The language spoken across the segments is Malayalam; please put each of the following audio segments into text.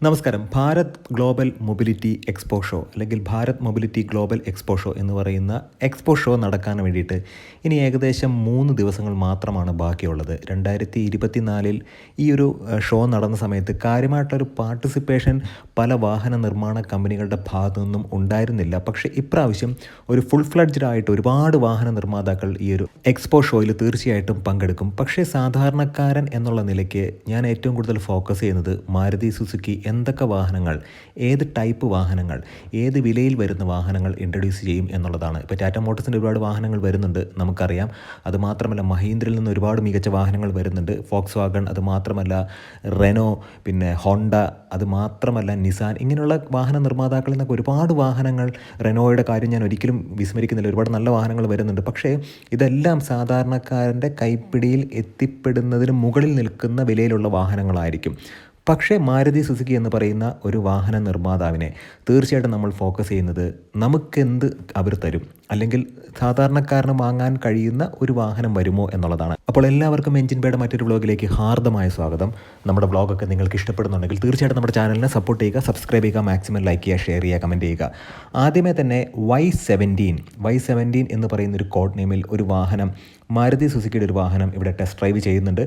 നമസ്കാരം. Bharat global mobility expo show അല്ലെങ്കിൽ Bharat mobility global expo show എന്ന് പറയുന്ന എക്സ്പോ ഷോ നടക്കാൻ വേണ്ടിയിട്ട് ഇനി ഏകദേശം മൂന്ന് ദിവസങ്ങൾ മാത്രമാണ് ബാക്കിയുള്ളത്. രണ്ടായിരത്തി ഇരുപത്തിനാലിൽ ഈ ഒരു ഷോ നടന്ന സമയത്ത് കാര്യമായിട്ടൊരു പാർട്ടിസിപ്പേഷൻ പല വാഹന നിർമ്മാണ കമ്പനികളുടെ ഭാഗത്തു നിന്നും ഉണ്ടായിരുന്നില്ല. പക്ഷേ ഇപ്രാവശ്യം ഒരു ഫുൾ ഫ്ലഡ്ജഡ് ആയിട്ട് ഒരുപാട് വാഹന നിർമ്മാതാക്കൾ ഈ ഒരു എക്സ്പോ ഷോയിൽ തീർച്ചയായിട്ടും പങ്കെടുക്കും. പക്ഷേ സാധാരണക്കാരൻ എന്നുള്ള നിലയ്ക്ക് ഞാൻ ഏറ്റവും കൂടുതൽ ഫോക്കസ് ചെയ്യുന്നത് മാരുതി സുസുക്കി എന്തൊക്കെ വാഹനങ്ങൾ ഏത് ടൈപ്പ് വാഹനങ്ങൾ ഏത് വിലയിൽ വരുന്ന വാഹനങ്ങൾ ഇൻട്രൊഡ്യൂസ് ചെയ്യും എന്നുള്ളതാണ്. ഇപ്പോൾ ടാറ്റ മോട്ടോഴ്സിന്റെ ഒരുപാട് വാഹനങ്ങൾ വരുന്നുണ്ട് നമുക്കറിയാം. അതുമാത്രമല്ല മഹീന്ദ്രയിൽ നിന്ന് ഒരുപാട് മികച്ച വാഹനങ്ങൾ വരുന്നുണ്ട്. ഫോക്സ് വാഗൺ അതുമാത്രമല്ല റെനോ പിന്നെ ഹോണ്ട അതുമാത്രമല്ല നിസാൻ ഇങ്ങനെയുള്ള വാഹന നിർമ്മാതാക്കളിൽ നിന്നൊക്കെ ഒരുപാട് വാഹനങ്ങൾ റെനോയുടെ കാര്യം ഞാൻ ഒരിക്കലും വിസ്മരിക്കുന്നില്ല. ഒരുപാട് നല്ല വാഹനങ്ങൾ വരുന്നുണ്ട്. പക്ഷേ ഇതെല്ലാം സാധാരണക്കാരന്റെ കൈപ്പിടിയിൽ എത്തിപ്പെടുന്നതിന് മുകളിൽ നിൽക്കുന്ന വിലയിലുള്ള വാഹനങ്ങളായിരിക്കും. പക്ഷേ മാരുതി സുസുക്കി എന്ന് പറയുന്ന ഒരു വാഹന നിർമ്മാതാവിനെ തീർച്ചയായിട്ടും നമ്മൾ ഫോക്കസ് ചെയ്യുന്നത് നമുക്കെന്ത് അവർ തരും? അല്ലെങ്കിൽ സാധാരണക്കാരന് വാങ്ങാൻ കഴിയുന്ന ഒരു വാഹനം വരുമോ എന്നുള്ളതാണ്. അപ്പോൾ എല്ലാവർക്കും എഞ്ചിൻ പേയുടെ മറ്റൊരു വ്ളോഗിലേക്ക് ഹാർദമായ സ്വാഗതം. നമ്മുടെ വ്ളോഗൊക്കെ നിങ്ങൾക്ക് ഇഷ്ടപ്പെടുന്നുണ്ടെങ്കിൽ തീർച്ചയായിട്ടും നമ്മുടെ ചാനലിനെ സപ്പോർട്ട് ചെയ്യുക സബ്സ്ക്രൈബ് ചെയ്യുക മാക്സിമം ലൈക്ക് ചെയ്യുക ഷെയർ ചെയ്യുക കമന്റ് ചെയ്യുക. ആദ്യമേ തന്നെ വൈ സെവന്റീൻ വൈ സെവന്റീൻ എന്ന് പറയുന്ന ഒരു കോഡ് നെയിമിൽ ഒരു വാഹനം മാരുതി സുസുക്കിയുടെ ഒരു വാഹനം ഇവിടെ ടെസ്റ്റ് ഡ്രൈവ് ചെയ്യുന്നുണ്ട്.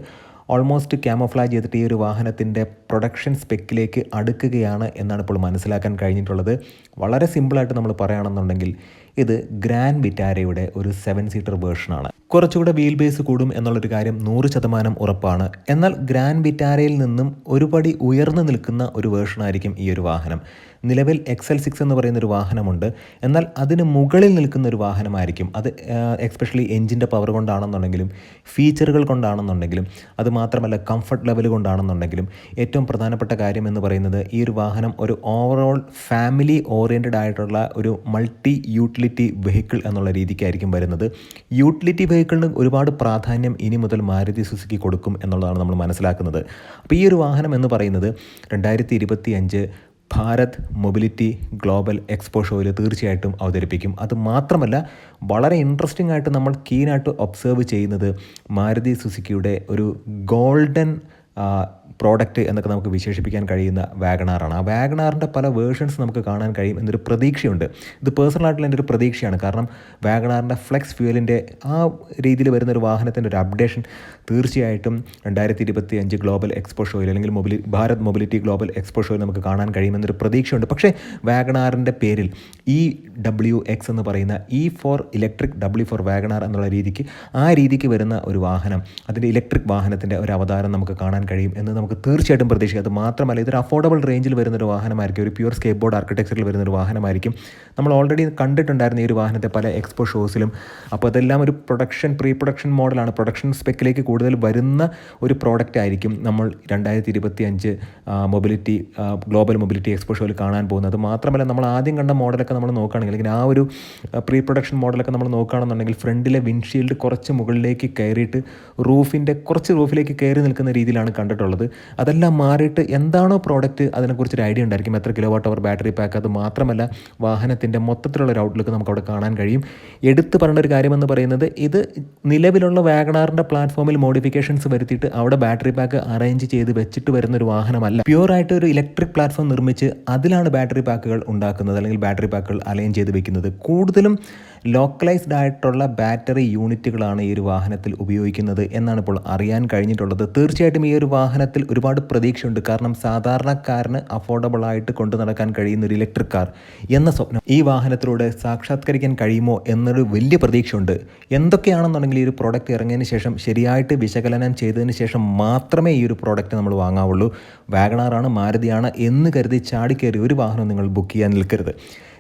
ഓൾമോസ്റ്റ് ക്യാമോഫ്ലാജ് ചെയ്തിട്ട് ഈ ഒരു വാഹനത്തിന്റെ പ്രൊഡക്ഷൻ സ്പെക്കിലേക്ക് അടുക്കുകയാണ് എന്നാണ് ഇപ്പോൾ മനസ്സിലാക്കാൻ കഴിഞ്ഞിട്ടുള്ളത്. വളരെ സിമ്പിളായിട്ട് നമ്മൾ പറയുകയാണെന്നുണ്ടെങ്കിൽ ഇത് ഗ്രാൻഡ് വിറ്റാരയുടെ ഒരു സെവൻ സീറ്റർ വേർഷനാണ് കുറച്ചുകൂടെ വീൽ ബേസ് കൂടും എന്നുള്ളൊരു കാര്യം നൂറ് ശതമാനം ഉറപ്പാണ്. എന്നാൽ ഗ്രാൻഡ് വിറ്റാരയിൽ നിന്നും ഒരുപടി ഉയർന്നു നിൽക്കുന്ന ഒരു വേർഷനായിരിക്കും ഈ ഒരു വാഹനം. നിലവിൽ എക്സ് എൽ സിക്സ് എന്ന് പറയുന്ന ഒരു വാഹനമുണ്ട്. എന്നാൽ അതിന് മുകളിൽ നിൽക്കുന്ന ഒരു വാഹനമായിരിക്കും. അത് എക്സ്പെഷ്യലി എഞ്ചിന്റെ പവർ കൊണ്ടാണെന്നുണ്ടെങ്കിലും ഫീച്ചറുകൾ കൊണ്ടാണെന്നുണ്ടെങ്കിലും അതുമാത്രമല്ല കംഫർട്ട് ലെവൽ കൊണ്ടാണെന്നുണ്ടെങ്കിലും ഏറ്റവും പ്രധാനപ്പെട്ട കാര്യം എന്ന് പറയുന്നത് ഈ ഒരു വാഹനം ഒരു ഓവറോൾ ഫാമിലി ഓറിയന്റഡ് ആയിട്ടുള്ള ഒരു മൾട്ടി യൂട്ടിലിറ്റി വെഹിക്കിൾ എന്നുള്ള രീതിക്കായിരിക്കും വരുന്നത്. യൂട്ടിലിറ്റി വെഹിക്കിളിന് ഒരുപാട് പ്രാധാന്യം ഇനി മുതൽ മാരുതി സുസുക്കി കൊടുക്കും എന്നുള്ളതാണ് നമ്മൾ മനസ്സിലാക്കുന്നത്. അപ്പോൾ ഈ ഒരു വാഹനം എന്ന് പറയുന്നത് രണ്ടായിരത്തി ഇരുപത്തി അഞ്ച് ഭാരത് മൊബിലിറ്റി ഗ്ലോബൽ എക്സ്പോ ഷോയിൽ തീർച്ചയായിട്ടും അവതരിപ്പിക്കും. അത് മാത്രമല്ല വളരെ ഇൻട്രസ്റ്റിംഗ് ആയിട്ട് നമ്മൾ കീനായിട്ട് ഒബ്സേർവ് ചെയ്യുന്നത് മാരുതി സുസുക്കിയുടെ ഒരു ഗോൾഡൻ പ്രോഡക്റ്റ് എന്നൊക്കെ നമുക്ക് വിശേഷിപ്പിക്കാൻ കഴിയുന്ന വാഗണാറാണ്. ആ വാഗണാറിന്റെ പല വേർഷൻസ് നമുക്ക് കാണാൻ കഴിയും എന്നൊരു പ്രതീക്ഷയുണ്ട്. ഇത് പേഴ്സണലായിട്ടുള്ള എന്റെ ഒരു പ്രതീക്ഷയാണ്. കാരണം വാഗണാറിന്റെ ഫ്ലെക്സ് ഫ്യൂവലിന്റെ ആ രീതിയിൽ വരുന്ന ഒരു വാഹനത്തിന്റെ ഒരു അപ്ഡേഷൻ തീർച്ചയായിട്ടും രണ്ടായിരത്തി ഇരുപത്തി അഞ്ച് ഗ്ലോബൽ എക്സ്പോ ഷോയിൽ അല്ലെങ്കിൽ മൊബിലി ഭാരത് മൊബിലിറ്റി ഗ്ലോബൽ എക്സ്പോ ഷോയിൽ നമുക്ക് കാണാൻ കഴിയുമെന്നൊരു പ്രതീക്ഷയുണ്ട്. പക്ഷേ വാഗണാറിന്റെ പേരിൽ ഇ ഡബ്ല്യു എക്സ് എന്ന് പറയുന്ന E for electric W for WagonR എന്നുള്ള രീതിക്ക് ആ രീതിക്ക് വരുന്ന ഒരു വാഹനം അതിന്റെ ഇലക്ട്രിക് വാഹനത്തിന്റെ ഒരു അവതാരം നമുക്ക് കാണാൻ കഴിയും എന്ന് നമുക്ക് തീർച്ചയായിട്ടും പ്രതീക്ഷിക്കാം. അത് മാത്രമല്ല ഇതൊരു അഫോർഡബിൾ റേഞ്ചിൽ വരുന്ന ഒരു വാഹനമായിരിക്കും. ഒരു പ്യൂർ സ്കേപ്പ് ബോർഡ് ആർക്കിടെക്ചറിൽ വരുന്ന ഒരു വാഹനമായിരിക്കും. നമ്മൾ ഓൾറെഡി കണ്ടിട്ടുണ്ടായിരുന്നു ഈ ഒരു വാഹനത്തെ പല എക്സ്പോ ഷോസിലും അപ്പോൾ അതെല്ലാം ഒരു പ്രൊഡക്ഷൻ പ്രീ പ്രൊഡക്ഷൻ മോഡലാണ് പ്രൊഡക്ഷൻ സ്പെക്കിലേക്ക് കൂടുതൽ വരുന്ന ഒരു പ്രോഡക്റ്റ് ആയിരിക്കും നമ്മൾ രണ്ടായിരത്തി ഇരുപത്തി അഞ്ച് മൊബിലിറ്റി ഗ്ലോബൽ മൊബിലിറ്റി എക്സ്പോ ഷോയിൽ കാണാൻ പോകുന്നത്. മാത്രമല്ല നമ്മൾ ആദ്യം കണ്ട മോഡലൊക്കെ നമ്മൾ നോക്കുകയാണെങ്കിൽ അല്ലെങ്കിൽ ആ ഒരു പ്രീ പ്രൊഡക്ഷൻ മോഡലൊക്കെ നമ്മൾ നോക്കുകയാണെന്നുണ്ടെങ്കിൽ ഫ്രണ്ടിലെ വിൻഷീൽഡ് കുറച്ച് മുകളിലേക്ക് കയറിയിട്ട് റൂഫിന്റെ കുറച്ച് റൂഫിലേക്ക് കയറി നിൽക്കുന്ന രീതിയിലാണ് കണ്ടിട്ടുള്ളത്. അതെല്ലാം മാറിയിട്ട് എന്താണോ പ്രോഡക്റ്റ് അതിനെക്കുറിച്ച് ഒരു ഐഡിയ ഉണ്ടായിരിക്കും. എത്ര കിലോ വാട്ട് അവർ ബാറ്ററി പാക്ക് അത് മാത്രമല്ല വാഹനത്തിന്റെ മൊത്തത്തിലുള്ള ഒരു ഔട്ട്ലുക്ക് നമുക്ക് അവിടെ കാണാൻ കഴിയും. എടുത്തു പറയേണ്ട ഒരു കാര്യമെന്ന് പറയുന്നത് ഇത് നിലവിലുള്ള വാഗണാറിന്റെ പ്ലാറ്റ്ഫോമിൽ മോഡിഫിക്കേഷൻസ് വരുത്തിയിട്ട് അവിടെ ബാറ്ററി പാക്ക് അറേഞ്ച് ചെയ്ത് വെച്ചിട്ട് വരുന്ന ഒരു വാഹനമല്ല പ്യുവറായിട്ട് ഒരു ഇലക്ട്രിക് പ്ലാറ്റ്ഫോം നിർമ്മിച്ച് അതിലാണ് ബാറ്ററി പാക്കുകൾ ഉണ്ടാക്കുന്നത് അല്ലെങ്കിൽ ബാറ്ററി പാക്കുകൾ അലൈൻ ചെയ്ത് വെക്കുന്നത്. കൂടുതലും ലോക്കലൈസ്ഡ് ആയിട്ടുള്ള ബാറ്ററി യൂണിറ്റുകളാണ് ഈ ഒരു വാഹനത്തിൽ ഉപയോഗിക്കുന്നത് എന്നാണ് ഇപ്പോൾ അറിയാൻ കഴിഞ്ഞിട്ടുള്ളത്. തീർച്ചയായിട്ടും ഈ ഒരു വാഹനത്തിൽ ഒരുപാട് പ്രതീക്ഷയുണ്ട്. കാരണം സാധാരണക്കാരന് അഫോർഡബിൾ ആയിട്ട് കൊണ്ടു നടക്കാൻ കഴിയുന്ന ഒരു ഇലക്ട്രിക് കാർ എന്ന സ്വപ്നം ഈ വാഹനത്തിലൂടെ സാക്ഷാത്കരിക്കാൻ കഴിയുമോ എന്നൊരു വലിയ പ്രതീക്ഷയുണ്ട്. എന്തൊക്കെയാണെന്നുണ്ടെങ്കിൽ ഈ ഒരു പ്രോഡക്റ്റ് ഇറങ്ങിയതിന് ശേഷം ശരിയായിട്ട് വിശകലനം ചെയ്തതിന് ശേഷം മാത്രമേ ഈ ഒരു പ്രോഡക്റ്റ് നമ്മൾ വാങ്ങാവുള്ളൂ. വാഗണാറാണ് മാരുതിയാണ് എന്ന് കരുതി ചാടിക്കയറി ഒരു വാഹനം നിങ്ങൾ ബുക്ക് ചെയ്യാൻ നിൽക്കരുത്.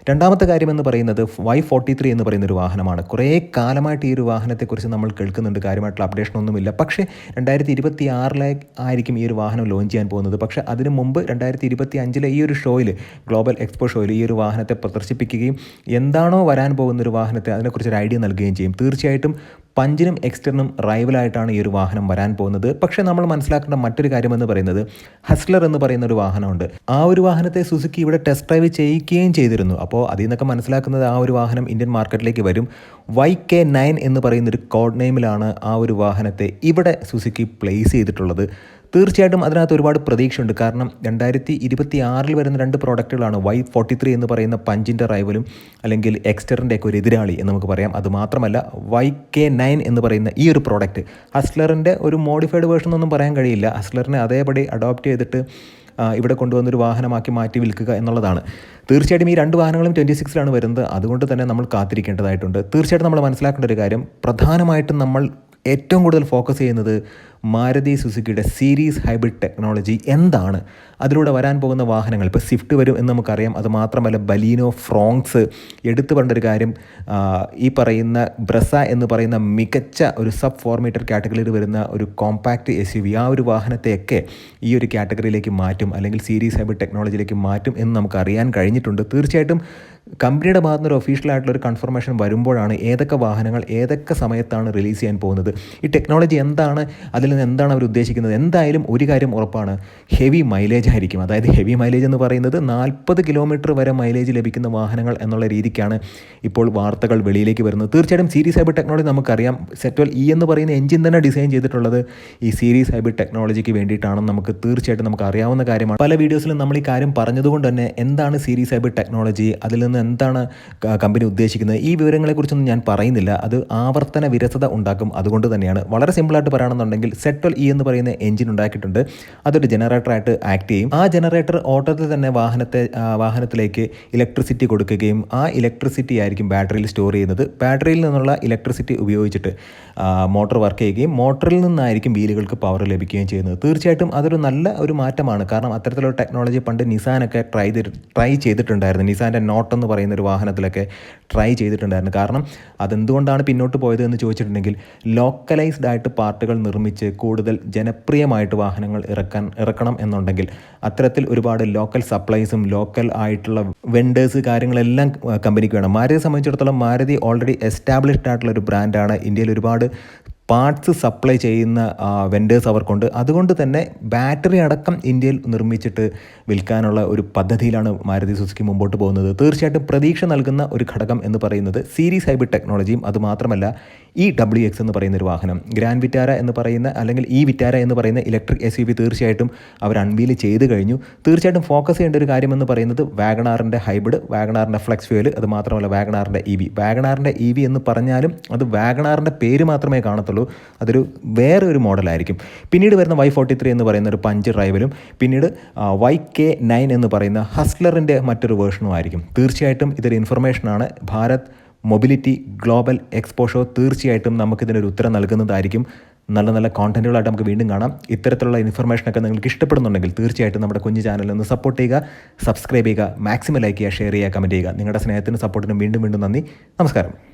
രണ്ടാമത്തെ കാര്യം എന്ന് പറയുന്നത് വൈ ഫോർട്ടി ത്രീ എന്ന് പറയുന്ന ഒരു വാഹനമാണ്. കുറേ കാലമായിട്ട് ഈ ഒരു വാഹനത്തെക്കുറിച്ച് നമ്മൾ കേൾക്കുന്നുണ്ട്. കാര്യമായിട്ടുള്ള അപ്ഡേഷൻ ഒന്നുമില്ല. പക്ഷേ രണ്ടായിരത്തി ഇരുപത്തി ആറിലെ ആയിരിക്കും ഈ ഒരു വാഹനം ലോഞ്ച് ചെയ്യാൻ പോകുന്നത്. പക്ഷേ അതിന് മുമ്പ് രണ്ടായിരത്തി ഇരുപത്തി അഞ്ചിലെ ഈ ഒരു ഷോയിൽ ഗ്ലോബൽ എക്സ്പോ ഷോയിൽ ഈ ഒരു വാഹനത്തെ പ്രദർശിപ്പിക്കുകയും എന്താണോ വരാൻ പോകുന്ന ഒരു വാഹനത്തെ അതിനെക്കുറിച്ച് ഒരു ഐഡിയ നൽകുകയും ചെയ്യും. തീർച്ചയായിട്ടും പഞ്ചിനും എക്സ്റ്ററിനും റൈവലായിട്ടാണ് ഈ ഒരു വാഹനം വരാൻ പോകുന്നത്. പക്ഷേ നമ്മൾ മനസ്സിലാക്കേണ്ട മറ്റൊരു കാര്യമെന്ന് പറയുന്നത് ഹസ്ലർ എന്ന് പറയുന്ന ഒരു വാഹനമുണ്ട്. ആ ഒരു വാഹനത്തെ സുസുക്കി ഇവിടെ ടെസ്റ്റ് ഡ്രൈവ് ചെയ്യിക്കുകയും ചെയ്തിരുന്നു. അപ്പോൾ അതിൽ നിന്നൊക്കെ മനസ്സിലാക്കുന്നത് ആ ഒരു വാഹനം ഇന്ത്യൻ മാർക്കറ്റിലേക്ക് വരും. വൈ കെ നയൻ എന്ന് പറയുന്നൊരു കോഡ് നെയിമിലാണ് ആ ഒരു വാഹനത്തെ ഇവിടെ സുസുക്കി പ്ലേസ് ചെയ്തിട്ടുള്ളത്. തീർച്ചയായിട്ടും അതിനകത്ത് ഒരുപാട് പ്രതീക്ഷയുണ്ട്. കാരണം രണ്ടായിരത്തി ഇരുപത്തി ആറിൽ വരുന്ന രണ്ട് പ്രോഡക്റ്റുകളാണ് വൈ ഫോർട്ടി ത്രീ എന്ന് പറയുന്ന പഞ്ചിന്റെ റൈവലും അല്ലെങ്കിൽ എക്സ്റ്ററിന്റെ ഒക്കെ ഒരു എതിരാളി എന്ന് നമുക്ക് പറയാം. അത് മാത്രമല്ല വൈ കെ നയൻ എന്ന് പറയുന്ന ഈ ഒരു പ്രോഡക്റ്റ് ഹസ്ലറിന്റെ ഒരു മോഡിഫൈഡ് വേർഷൻ ഒന്നും പറയാൻ കഴിയില്ല. ഹസ്ലറിനെ അതേപടി അഡോപ്റ്റ് ചെയ്തിട്ട് ഇവിടെ കൊണ്ടുവന്നൊരു വാഹനമാക്കി മാറ്റി വിൽക്കുക എന്നുള്ളതാണ്. തീർച്ചയായിട്ടും ഈ രണ്ട് വാഹനങ്ങളും ട്വന്റി സിക്സിലാണ് വരുന്നത്. അതുകൊണ്ട് തന്നെ നമ്മൾ കാത്തിരിക്കേണ്ടതായിട്ടുണ്ട്. തീർച്ചയായിട്ടും നമ്മൾ മനസ്സിലാക്കേണ്ട ഒരു കാര്യം പ്രധാനമായിട്ടും നമ്മൾ ഏറ്റവും കൂടുതൽ ഫോക്കസ് ചെയ്യുന്നത് മാരുതി സുസുക്കിയുടെ സീരീസ് ഹൈബ്രിഡ് ടെക്നോളജി എന്താണ്? അതിലൂടെ വരാൻ പോകുന്ന വാഹനങ്ങൾ ഇപ്പോൾ സ്വിഫ്റ്റ് വരും എന്ന് നമുക്കറിയാം. അത് മാത്രമല്ല ബലീനോ ഫ്രോങ്സ് എടുത്തു പറഞ്ഞൊരു കാര്യം ഈ പറയുന്ന ബ്രസ എന്ന് പറയുന്ന മികച്ച ഒരു സബ് ഫോർ മീറ്റർ കാറ്റഗറിയിൽ വരുന്ന ഒരു കോമ്പാക്റ്റ് എസ് യു വി ആ ഒരു വാഹനത്തെയൊക്കെ ഈ ഒരു കാറ്റഗറിയിലേക്ക് മാറ്റും അല്ലെങ്കിൽ സീരീസ് ഹൈബ്രിഡ് ടെക്നോളജിയിലേക്ക് മാറ്റും എന്ന് നമുക്ക് അറിയാൻ കഴിഞ്ഞിട്ടുണ്ട്. തീർച്ചയായിട്ടും കമ്പനിയുടെ ഭാഗത്തുനിന്ന് ഒരു ഒഫീഷ്യലായിട്ടുള്ള ഒരു കൺഫർമേഷൻ വരുമ്പോഴാണ് ഏതൊക്കെ വാഹനങ്ങൾ ഏതൊക്കെ സമയത്താണ് റിലീസ് ചെയ്യാൻ പോകുന്നത്. ഈ ടെക്നോളജി എന്താണ്? അതിൽ നിന്ന് എന്താണ് അവർ ഉദ്ദേശിക്കുന്നത്? എന്തായാലും ഒരു കാര്യം ഉറപ്പാണ്. ഹെവി മൈലേജ് ആയിരിക്കും. അതായത് ഹെവി മൈലേജ് എന്ന് പറയുന്നത് നാൽപ്പത് കിലോമീറ്റർ വരെ മൈലേജ് ലഭിക്കുന്ന വാഹനങ്ങൾ എന്നുള്ള രീതിക്കാണ് ഇപ്പോൾ വാർത്തകൾ വെളിയിലേക്ക് വരുന്നത്. തീർച്ചയായിട്ടും സീരീസ് ഹൈബ്രിഡ് ടെക്നോളജി നമുക്കറിയാം. സെറ്റ്വൽ ഇ എന്ന് പറയുന്ന എഞ്ചിൻ തന്നെ ഡിസൈൻ ചെയ്തിട്ടുള്ളത് ഈ സീരീസ് ഹൈബ്രിഡ് ടെക്നോളജിക്ക് വേണ്ടിയിട്ടാണെന്ന് നമുക്ക് തീർച്ചയായിട്ടും നമുക്ക് അറിയാവുന്ന കാര്യമാണ്. പല വീഡിയോസിലും നമ്മൾ ഈ കാര്യം പറഞ്ഞതുകൊണ്ട് തന്നെ എന്താണ് സീരീസ് ഹൈബ്രിഡ് ടെക്നോളജി അതിൽ നിന്ന് എന്താണ് കമ്പനി ഉദ്ദേശിക്കുന്നത്? ഈ വിവരങ്ങളെക്കുറിച്ചൊന്നും ഞാൻ പറയുന്നില്ല. അത് ആവർത്തന വിരസത ഉണ്ടാക്കും. അതുകൊണ്ട് തന്നെയാണ്. വളരെ സിമ്പിളായിട്ട് പറയുകയാണെന്നുണ്ടെങ്കിൽ സെറ്റൽ ഇ എന്ന് പറയുന്ന എഞ്ചിൻ ഉണ്ടാക്കിയിട്ടുണ്ട്. അതൊരു ജനറേറ്ററായിട്ട് ആക്ട് ചെയ്യും. ആ ജനറേറ്റർ ഓട്ടത്തിൽ തന്നെ വാഹനത്തെ വാഹനത്തിലേക്ക് ഇലക്ട്രിസിറ്റി കൊടുക്കുകയും ആ ഇലക്ട്രിസിറ്റി ആയിരിക്കും ബാറ്ററിയിൽ സ്റ്റോർ ചെയ്യുന്നത്. ബാറ്ററിയിൽ നിന്നുള്ള ഇലക്ട്രിസിറ്റി ഉപയോഗിച്ചിട്ട് മോട്ടോർ വർക്ക് ചെയ്യുകയും മോട്ടറിൽ നിന്നായിരിക്കും വീലുകൾക്ക് പവർ ലഭിക്കുകയും ചെയ്യുന്നത്. തീർച്ചയായിട്ടും അതൊരു നല്ല ഒരു മാറ്റമാണ്. കാരണം അത്തരത്തിലുള്ള ടെക്നോളജി പണ്ട് നിസാനൊക്കെ ട്രൈ ട്രൈ ചെയ്തിട്ടുണ്ടായിരുന്നു. നിസാന്റെ നോട്ട് എന്ന് പറയുന്ന ഒരു വാഹനത്തിലൊക്കെ ട്രൈ ചെയ്തിട്ടുണ്ടായിരുന്നു. കാരണം അതെന്തുകൊണ്ടാണ് പിന്നോട്ട് പോയത് എന്ന് ചോദിച്ചിട്ടുണ്ടെങ്കിൽ ലോക്കലൈസ്ഡ് ആയിട്ട് പാർട്ടുകൾ നിർമ്മിച്ച് കൂടുതൽ ജനപ്രിയമായിട്ട് വാഹനങ്ങൾ ഇറക്കാൻ ഇറക്കണം എന്നുണ്ടെങ്കിൽ അത്തരത്തിൽ ഒരുപാട് ലോക്കൽ സപ്ലൈസും ലോക്കൽ ആയിട്ടുള്ള വെണ്ടേഴ്സ് കാര്യങ്ങളെല്ലാം കമ്പനിക്ക് വേണം. മാരുതിയെ സംബന്ധിച്ചിടത്തോളം മാരുതി ഓൾറെഡി എസ്റ്റാബ്ലിഷ്ഡ് ആയിട്ടുള്ള ഒരു ബ്രാൻഡാണ് ഇന്ത്യയിൽ ഒരുപാട് പാർട്സ് സപ്ലൈ ചെയ്യുന്ന വെൻഡേഴ്സ് അവർക്കുണ്ട്. അതുകൊണ്ട് തന്നെ ബാറ്ററി അടക്കം ഇന്ത്യയിൽ നിർമ്മിച്ചിട്ട് വിൽക്കാനുള്ള ഒരു പദ്ധതിയിലാണ് മാരുതി സുസുക്കി മുമ്പോട്ട് പോകുന്നത്. തീർച്ചയായിട്ടും പ്രതീക്ഷ നൽകുന്ന ഒരു ഘടകം എന്ന് പറയുന്നത് സീരീസ് ഹൈബ്രിഡ് ടെക്നോളജിയും അതുമാത്രമല്ല ഇ ഡബ്ല്യു എക്സ് എന്ന് പറയുന്ന ഒരു വാഹനം ഗ്രാൻഡ് വിറ്റാര എന്ന് പറയുന്ന അല്ലെങ്കിൽ ഈ വിറ്റാര എന്ന് പറയുന്ന ഇലക്ട്രിക് എസ് യു വി തീർച്ചയായിട്ടും അവർ അൺവീൽ ചെയ്ത് കഴിഞ്ഞു. തീർച്ചയായിട്ടും ഫോക്കസ് ചെയ്യേണ്ട ഒരു കാര്യമെന്ന് പറയുന്നത് വാഗണാറിന്റെ ഹൈബ്രിഡ് വാഗണാറിന്റെ ഫ്ലെക്സ് ഫ്യൂൽ അത് മാത്രമല്ല വാഗണാറിന്റെ ഇ വി വാഗണാറിന്റെ ഇ വി എന്ന് പറഞ്ഞാലും അത് വാഗണാറിന്റെ പേര് മാത്രമേ കാണത്തുള്ളൂ. അതൊരു വേറെ ഒരു മോഡലായിരിക്കും. പിന്നീട് വരുന്ന വൈ ഫോർട്ടി ത്രീ എന്ന് പറയുന്ന ഒരു പഞ്ച് ഡ്രൈവലും പിന്നീട് വൈ കെ നയൻ എന്ന് പറയുന്ന ഹസ്ലറിന്റെ മറ്റൊരു വേർഷനും ആയിരിക്കും. തീർച്ചയായിട്ടും ഇതൊരു ഇൻഫർമേഷനാണ് Bharat mobility global expo show തീർച്ചയായിട്ടും നമുക്കിതിനൊരു ഉത്തരം നൽകുന്നതായിരിക്കും. നല്ല നല്ല കോണ്ടന്റുകളായിട്ട് നമുക്ക് വീണ്ടും കാണാം. ഇത്തരത്തിലുള്ള ഇൻഫർമേഷനൊക്കെ നിങ്ങൾക്ക് ഇഷ്ടപ്പെടുന്നുണ്ടെങ്കിൽ തീർച്ചയായിട്ടും നമ്മുടെ കുഞ്ഞു ചാനലിൽ ഒന്ന് സപ്പോർട്ട് ചെയ്യുക സബ്സ്ക്രൈബ് ചെയ്യുക മാക്സിമം ലൈക്ക് ചെയ്യുക ഷെയർ ചെയ്യുക കമന്റ് ചെയ്യുക. നിങ്ങളുടെ സ്നേഹത്തിനും സപ്പോർട്ടിനും വീണ്ടും വീണ്ടും നന്ദി. നമസ്കാരം.